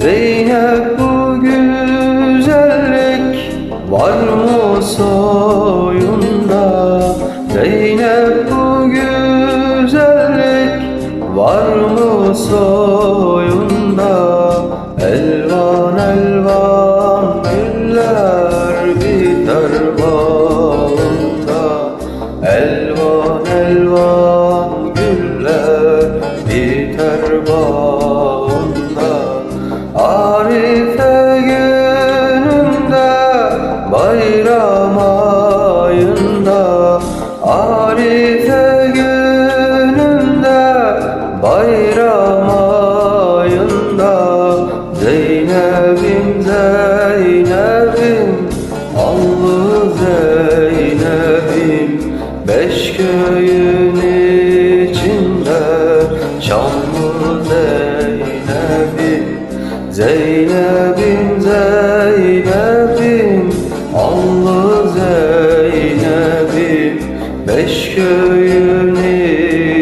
Zeynep bu güzellik var mı soyunda? Zeynep bu güzellik var mı soyunda Zeynep'im Zeynep'im Allı Zeynep'im. Beş köyün içinde Şanlı Zeynep'im. Zeynep'im Zeynep'im Allı Zeynep'im. Beş köyün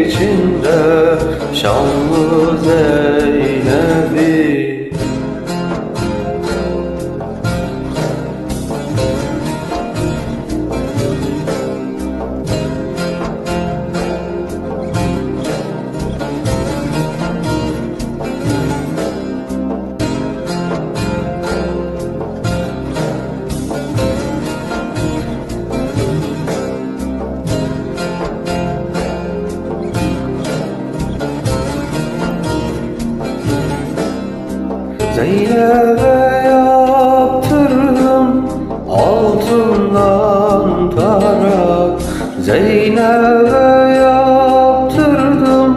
içinde Şanlı Zeynep'im Zeynep'e yaptırdım altından tarak. Zeynep'e yaptırdım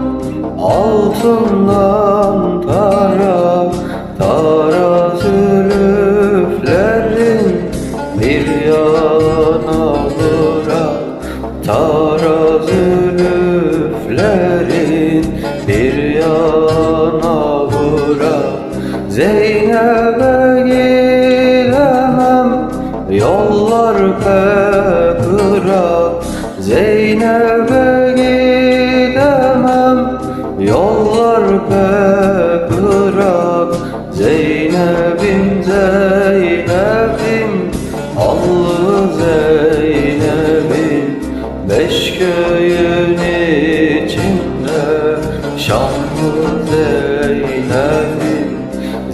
altından tarak. Tarak zülüflerin bir yana bırak. Tarak zülüflerin bir yana Zeynep'e gidemem Yollar pek ırak Zeynep'e gidemem Yollar pek Zeynep'im Zeynep'im Allı Zeynep'im. Beş köyün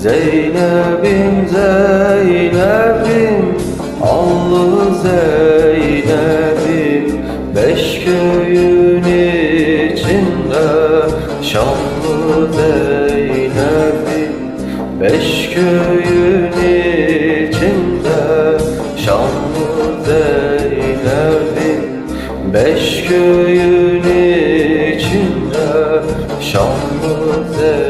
Zeynep'im Zeynep'im Allı Zeynep'im. Beş köyün içinde Şanlı Zeynep'im. Beş köyün içinde Şanlı Zeynep'im. Beş köyün içinde Şanlı Zeynep'im.